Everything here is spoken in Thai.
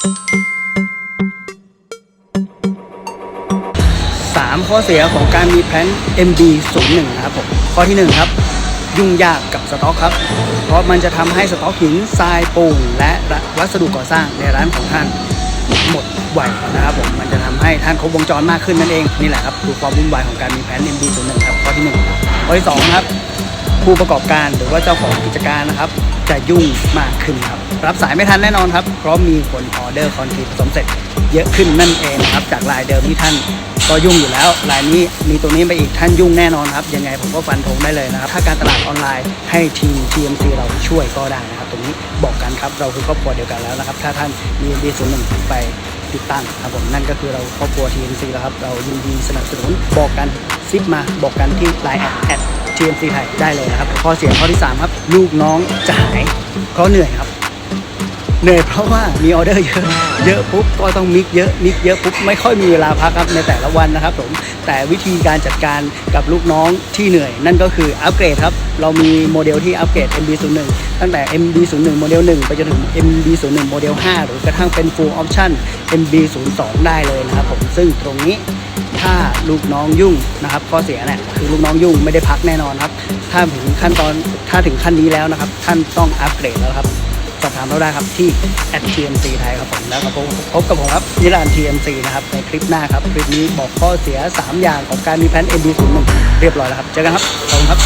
3 ข้อเสียของการมีแพลน MD 0 1นะครับผมข้อที่ 1 ครับ ยุ่งยากกับสต็อกครับ เพราะมันจะทำให้สต็อกหินทรายปูนและวัสดุก่อสร้างในร้านของท่านหมดไวนะครับผมมันจะทำให้ท่านครบวงจรมากขึ้นนั่นเองนี่แหละครับคือความวุ่นวายของการมีแพลน MD 0 1ครับข้อที่1ข้อที่2ครับ ผู้ประกอบการหรือว่าเจ้าของกิจการนะครับ จะยุ่งมากขึ้นครับ รับสายไม่ทันแน่นอนครับ เพราะมีคนออเดอร์คอนกรีตผสมเสร็จ เยอะขึ้นนั่นเองนะครับ จากรายเดิมที่ท่านก็ยุ่งอยู่แล้วรายนี้มีตัวนี้ไปอีกท่านยุ่งแน่นอนครับ ยังไงผมก็ฟันธงได้เลยนะครับ ถ้าการตลาดออนไลน์ให้ทีม TMC เราช่วยก็ได้นะครับ ตรงนี้บอกกันครับ เราคือครอบครัวเดียวกันแล้วนะครับ ถ้าท่านมีดีส่วนหนึ่งไปติดตั้งครับผมนั่นก็คือเราครอบครัว TMC แล้วครับ เรายินดีสนับสนุนบอกกันซิปมาบอกกันที่ไลน์แอด แอด TMC ไทยได้เลยนะครับข้อเสียข้อที่ 3 ครับ ลูกน้องจะหายเพราะเหนื่อยครับ เหนื่อยเพราะว่ามีออเดอร์เยอะ เยอะปุ๊บก็ต้องมิกเยอะมิกเยอะปุ๊บไม่ค่อยมีเวลาพักครับในแต่ละวันนะครับผมแต่วิธีการจัดการกับลูกน้องที่เหนื่อย นั่นก็คืออัปเกรดครับ เรามีโมเดลที่อัปเกรด MB01 ตั้งแต่ MB01 โมเดล 1 ไปจนถึง MB01 โมเดล 5 หรือกระทั่งเป็น Full Option MB02 ได้เลยนะครับผมซึ่งตรงนี้ ถ้าลูกน้องยุ่งนะครับข้อเสียเนี่ยคือลูกน้องยุ่งไม่ได้พักแน่นอนครับ ถ้าถึงขั้นตอนถ้าถึงขั้นนี้แล้วนะครับ ท่านต้องอัปเกรดแล้วครับสอบถามเราได้ครับที่ @tmc ไทยครับผมแล้วก็พบกับผมครับนิรันด์ TMC นะครับในคลิปหน้าครับ คลิปนี้บอกข้อเสีย 3 อย่างของการมีแพลน MD01 เรียบร้อยแล้วครับ เจอกันครับ ขอบคุณครับ